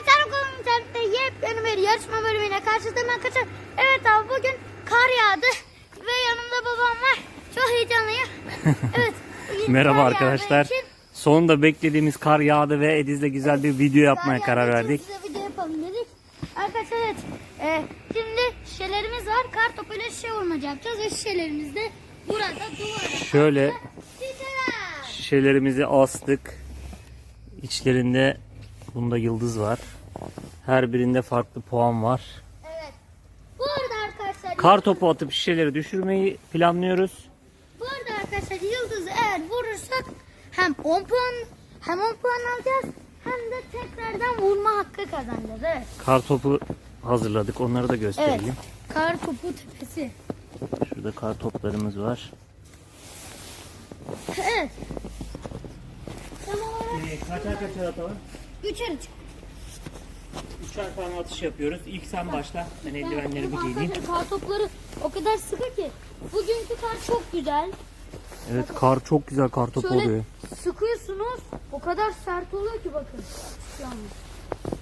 Evet Tarık internette yepyeni bir yarışma bölümüne karşınızdayım arkadaşlar. Evet abi bugün kar yağdı ve yanımda babam var. Çok heyecanlıyım. Evet. bugün Merhaba kar yağdığı arkadaşlar. için Sonunda beklediğimiz kar yağdı ve Ediz'le güzel bir video yapmaya kar karar yağdığı için verdik. Size video yapalım dedik. Arkadaşlar evet. e, şimdi şişelerimiz var. Kar topuyla şişe vurmaca yapacağız ve şişelerimiz de burada duvara. Şöyle Şişeler. şişelerimizi astık. İçlerinde bunda yıldız var. Her birinde farklı puan var. Evet. Bu arada arkadaşlar Kar topu atıp şişeleri düşürmeyi planlıyoruz. Bu arada arkadaşlar yıldızı eğer vurursak hem 10 puan hem 10 puan alacağız hem de tekrardan vurma hakkı kazanacağız. Evet. Kar topu hazırladık. Onları da Evet. gösterelim. Kar topu tepesi. Şurada kar toplarımız var. Evet. Tam olarak Kaçar kaçar atalım? Üçer çık. Üçer tane atış yapıyoruz. İlk sen başla. Ben eldivenlerimi giyeyim. Kar topları o kadar sıkı ki. Bugünkü kar çok güzel. Evet kar çok güzel kar topu Şöyle oluyor. sıkıyorsunuz o kadar sert oluyor ki bakın. An.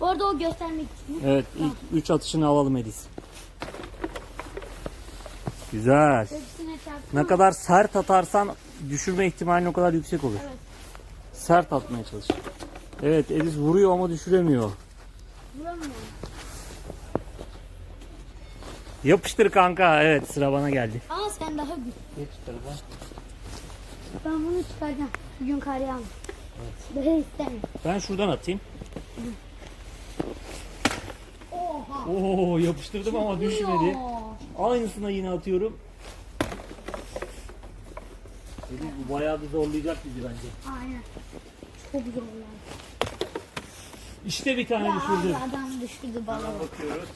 Bu arada o göstermek için. Evet ilk üç atışını alalım Ediz. Güzel. Hepsine çarptım. Ne kadar sert atarsan düşürme ihtimalin o kadar yüksek olur. Evet. Sert atmaya çalış. Evet Ediz vuruyor ama düşüremiyor. Vuramıyorum. Yapıştır kanka. Evet sıra bana geldi. Ama sen daha güçlü. Geç tarafa. Ben bunu çıkaracağım. Bugün kar yağmur. Evet. Daha istemiyorum. Ben şuradan atayım. Oha. Oo yapıştırdım ama düşmedi. Aynısına yine atıyorum. Ediz bu bayağı da zorlayacak bizi bence. Aynen. Çok zor yani. İşte bir tane abi adam düşürdü balığı. Bakıyoruz.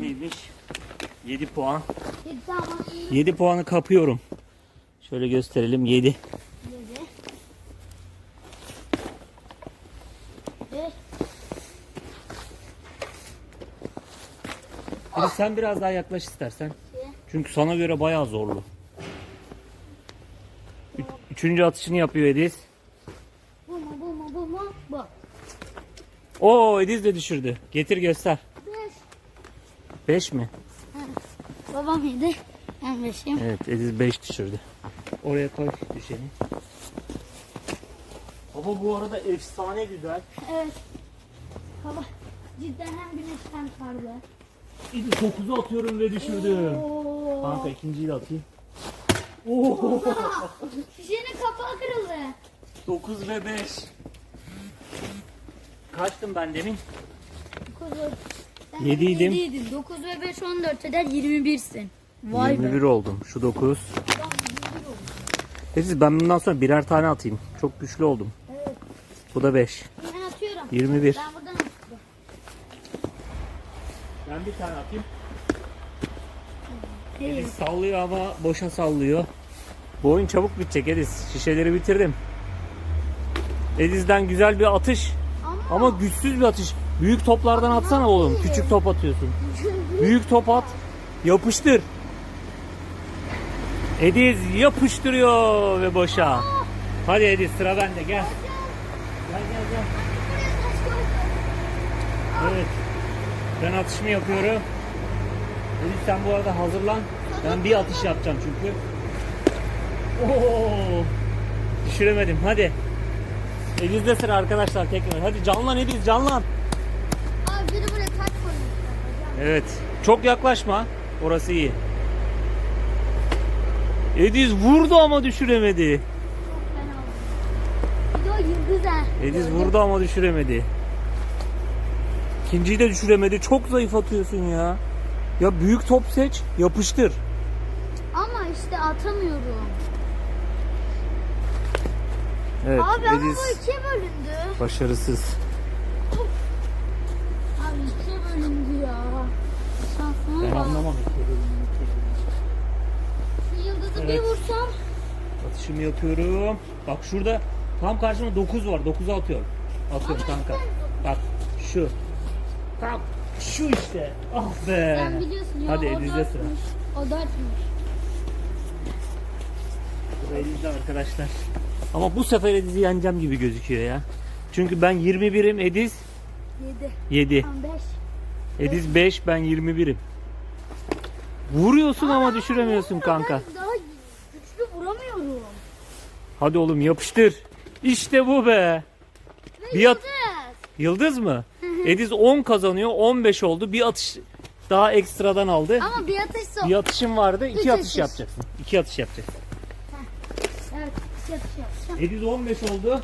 Neymiş? 7 puan. Gitti ama iyi 7 puanı kapıyorum. Şöyle gösterelim 7. yedi. Ve Hadi sen biraz daha yaklaş istersen. Çünkü sana göre bayağı zorlu. Ü- Üçüncü atışını yapıyor Ediz. bu mu bu mu bu mu bu. Oo Ediz de düşürdü. Getir göster. Beş. 5 mi? Babam yedi. Ben beşim. Evet Ediz 5 düşürdü. Oraya koy düşeni. Baba bu arada efsane güzel. Evet. Hava cidden hem güneş hem karlı. Ediz 9'u atıyorum ve düşürdüm. Oo. Kanka ikinciyi de atayım. Oo. Şişenin kapağı kırıldı. 9 ve 5. Kaçtım ben demin? 9 Sen Yediydim. yediydin. 9 ve 5 14 eder 21'sin. Vay 21 be. oldum. Şu 9. Ediz ben bundan sonra birer tane atayım. Çok güçlü oldum. Evet. Bu da 5. Ben atıyorum. 21. Ben buradan atıyorum. Ben bir tane atayım. Ediz sallıyor ama boşa sallıyor. Bu oyun çabuk bitecek Ediz. Şişeleri bitirdim. Ediz'den güzel bir atış. Ama, güçsüz bir atış. Büyük toplardan atsana oğlum. Küçük top atıyorsun. Büyük top at. Yapıştır. Ediz yapıştırıyor ve boşa. Hadi Ediz sıra bende gel. Gel gel gel. Evet. Ben atışımı yapıyorum. Ediz sen bu arada hazırlan. Ben bir atış yapacağım çünkü. Oo! Düşüremedim. Hadi. Ediz'de sıra arkadaşlar tekrar. Hadi canlan Ediz canlan. Abi biri buraya taş koymuşlar. Evet. Çok yaklaşma. Orası iyi. Ediz vurdu ama düşüremedi. Bir de o yıldız ha. Ediz vurdu ama düşüremedi. İkinciyi de düşüremedi. Çok zayıf atıyorsun ya. Ya büyük top seç, yapıştır. Ama işte atamıyorum. Evet, Abi ama Ediz bu ikiye bölündü. başarısız. Abi ikiye bölündü ya. Şansıma Ben bak. anlamadım. Şu yıldızı bir Evet. vursam. Atışımı yapıyorum. Bak şurada tam karşımda 9 var. 9'u atıyorum. Atıyorum kanka. Bak şu. Tam şu işte. Ah be. Sen biliyorsun ya Hadi o Ediz'de sıra. dörtmüş. O dörtmüş. Sıra Ediz'de arkadaşlar. Ama bu sefer Ediz'i yeneceğim gibi gözüküyor ya. Çünkü ben 21'im Ediz 7. 7. 15. Ediz 5 ben 21'im. Vuruyorsun ama düşüremiyorsun kanka. Ben daha güçlü vuramıyorum. Hadi oğlum yapıştır. İşte bu be. Bir at- yıldız. Mı? Ediz 10 kazanıyor. 15 oldu. Bir atış daha ekstradan aldı. Ama bir atış son. Bir atışın vardı. Üç iki atış atış. yapacaksın. İki atış yapacaksın. Evet. iki atış yapacağım. Ediz 15 oldu.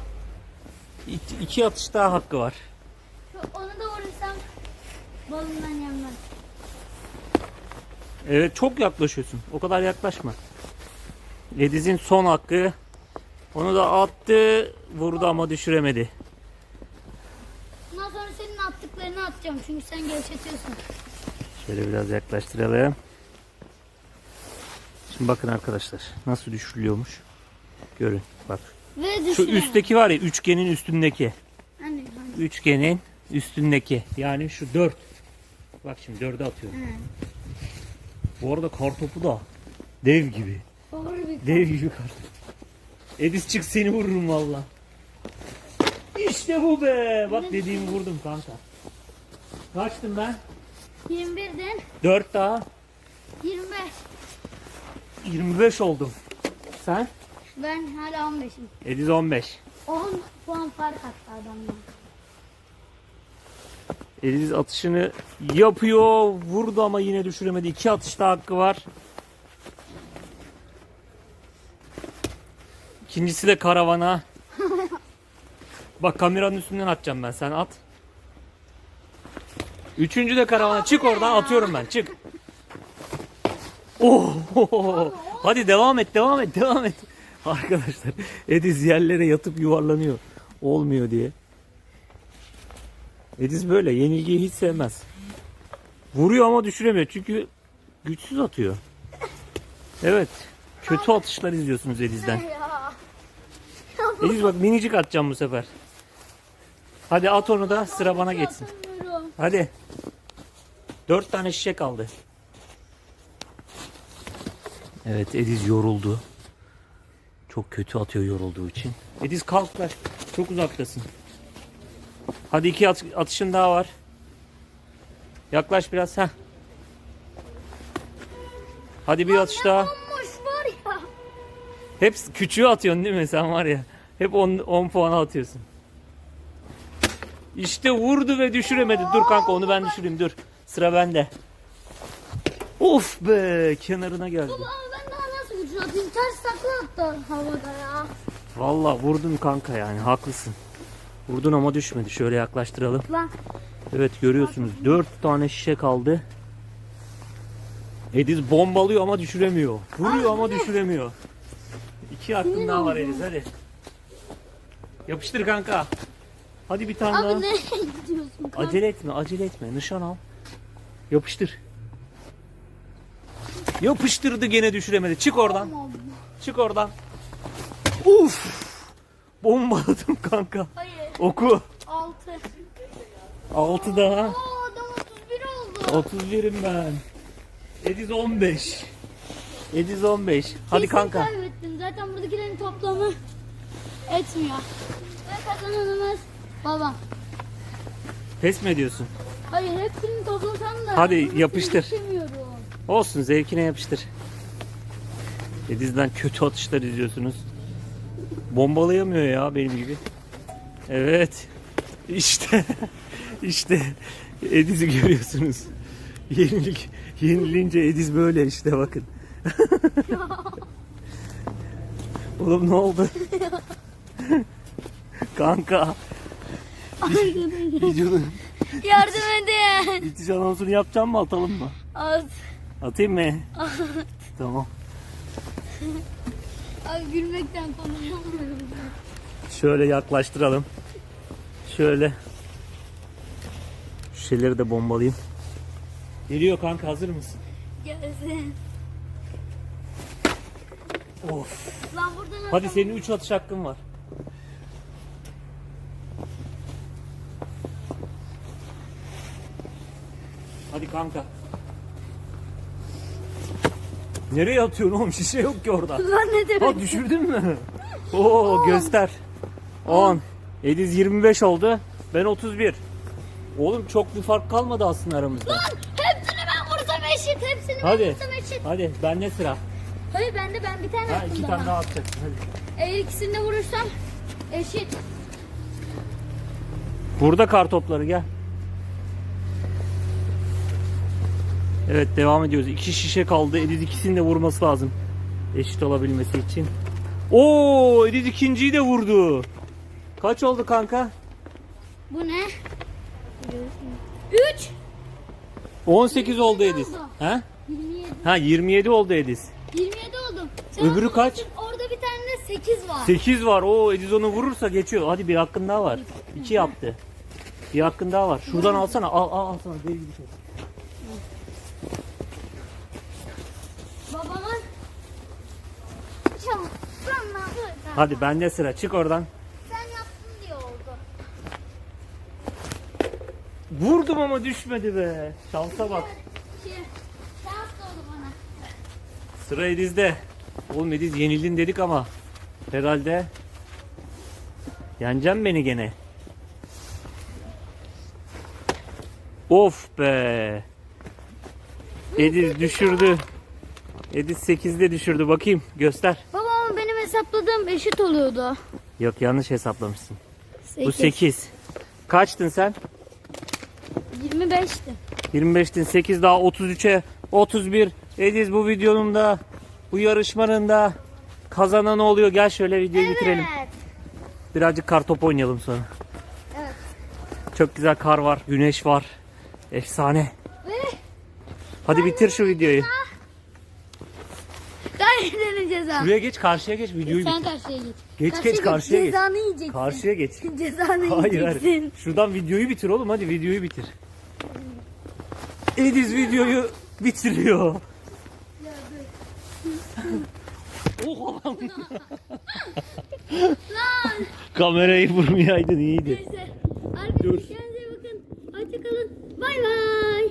İki, iki atış daha hakkı var. Onu da vurursam balından yanmaz. Evet çok yaklaşıyorsun. O kadar yaklaşma. Ediz'in son hakkı. Onu da attı. Vurdu ama düşüremedi. Bundan sonra senin attıklarını atacağım çünkü sen gevşetiyorsun. Şöyle biraz yaklaştıralım. Şimdi bakın arkadaşlar nasıl düşürülüyormuş. Görün bak. Ve Şu düşüremem. üstteki var ya üçgenin üstündeki. Hani, hani. Üçgenin üstündeki. Yani şu dört. Bak şimdi dörde atıyorum. Hı. Bu arada kartopu da dev gibi. Doğru bir Dev gibi kartopu. Edis çık seni vururum valla. İşte bu be. Bak dediğimi vurdum kanka. Kaçtım ben? 21'den 4 daha 25. 25 oldum. Sen? Ben hala 15'im. Ediz 15. 10 puan fark attı adamdan. Ediz atışını yapıyor. Vurdu ama yine düşüremedi. İki atışta hakkı var. İkincisi de karavana. Bak kameranın üstünden atacağım ben. Sen at. Üçüncü de karavana. Çık oradan atıyorum ben. Çık. Oh! Hadi devam et, devam et, devam et. Arkadaşlar Ediz yerlere yatıp yuvarlanıyor. Olmuyor diye. Ediz böyle yenilgiyi hiç sevmez. Vuruyor ama düşüremiyor çünkü güçsüz atıyor. Evet. Kötü atışlar izliyorsunuz Ediz'den. Ediz bak minicik atacağım bu sefer. Hadi at onu da sıra bana geçsin. Hadi. Dört tane şişe kaldı. Evet Ediz yoruldu. Çok kötü atıyor yorulduğu için. Ediz kalk ver. Çok uzaktasın. Hadi iki at- atışın daha var. Yaklaş biraz. Heh. Hadi bir atış daha. Bomboş var ya. Hep küçüğü atıyorsun değil mi sen var ya. Hep 10 10 puana atıyorsun. İşte vurdu ve düşüremedi. Dur kanka onu ben düşüreyim dur. Sıra bende. Of be kenarına geldi. Ama ben daha nasıl güçlü atayım? Ters takla attı havada ya. Vallahi vurdun kanka yani haklısın. Vurdun ama düşmedi. Şöyle yaklaştıralım. Evet görüyorsunuz 4 tane şişe kaldı. Ediz bombalıyor ama düşüremiyor. Vuruyor ama düşüremiyor. İki hakkın daha var Ediz hadi. Yapıştır kanka. Hadi bir tane daha. Abi nereye gidiyorsun? kanka? Acele etme, acele etme. Nişan al. Yapıştır. Yapıştırdı gene düşüremedi. Çık oradan. Tamam. Çık oradan. Uf! Bombaladım kanka. Hayır. Oku. 6. 6 daha. Aa adam 31 oldu. 31'im ben. Ediz 15. Ediz 15. Hadi Kesin kanka. kaybettin. Zaten buradakilerin toplamı etmiyor. Ve kazananımız babam. Pes mi ediyorsun? Hayır hepsini toplasam da. Hadi yapıştır. istemiyorum. Olsun zevkine yapıştır. Ediz'den kötü atışlar izliyorsunuz. Bombalayamıyor ya benim gibi. Evet. İşte. işte. Ediz'i görüyorsunuz. Yenilik. Yenilince Ediz böyle işte bakın. Oğlum ne oldu? Kanka. Vücudun Yardım edin. bitiş anonsunu yapacağım mı atalım mı? Az. Atayım mı? tamam. Abi gülmekten konuşamıyorum. Şöyle yaklaştıralım. Şöyle. Şu şeyleri de bombalayayım. Geliyor kanka hazır mısın? Gelsin. Of. Lan buradan Hadi senin 3 atış hakkın var. Hadi kanka. Nereye atıyorsun oğlum? Şişe yok ki orada. Lan ne demek? Ha düşürdün mü? Oo göster. 10. Ediz 25 oldu. Ben 31. Oğlum çok bir fark kalmadı aslında aramızda. Lan hepsini ben vursam eşit. Hepsini ben Hadi. vursam eşit. Hadi bende sıra. Hayır ben de ben bir tane Ha attım iki daha. tane daha atacaksın hadi. Eğer ikisini de vurursam eşit. Burada kar topları gel. Evet devam ediyoruz. İki şişe kaldı. Ediz ikisini de vurması lazım. Eşit olabilmesi için. Oo Ediz ikinciyi de vurdu. Kaç oldu kanka? Bu ne? 3 18 oldu Ediz. oldu. Ha? 27 Ha 27 oldu Ediz. 27 oldum. Sen Öbürü kaç? Orada bir tane de 8 var. 8 var. Oo Ediz onu vurursa geçiyor. Hadi bir hakkın daha var. 2 yaptı. Bir hakkın daha var. Şuradan alsana. Al al al sana. Deli gibi şey. Babamın Çabuk. Hadi bende sıra. Çık oradan. Sen yaptın diye oldu. Vurdum ama düşmedi be. Şansa bak. Şans oldu bana. Sıra Ediz'de. Oğlum Ediz yenildin dedik ama herhalde yeneceksin beni gene. Of be. Ediz düşürdü. Ediz 8'de düşürdü. Bakayım göster. Babam benim hesapladığım eşit oluyordu. Yok yanlış hesaplamışsın. Bu 8. 8. Kaçtın sen? 25'ti. 25'tin 8 daha 33'e 31. Ediz bu videonun da bu yarışmanın da kazananı oluyor. Gel şöyle videoyu bitirelim. Evet. Birazcık kar top oynayalım sonra. Evet. Çok güzel kar var, güneş var. Efsane. Hadi bitir şu videoyu. Gayretlerin ceza. Buraya geç, karşıya geç, videoyu Sen bitir. karşıya geç. Geç, geç, karşıya geç. Cezanı yiyeceksin. Karşıya geç. Cezanı Hayır, yiyeceksin. hayır. Şuradan videoyu bitir oğlum. Hadi videoyu bitir. Ediz videoyu bitiriyor. oh lan. Kamerayı vurmayaydın iyiydi. Neyse. Arkadaşlar kendinize iyi bakın. Hoşçakalın. Bay bay.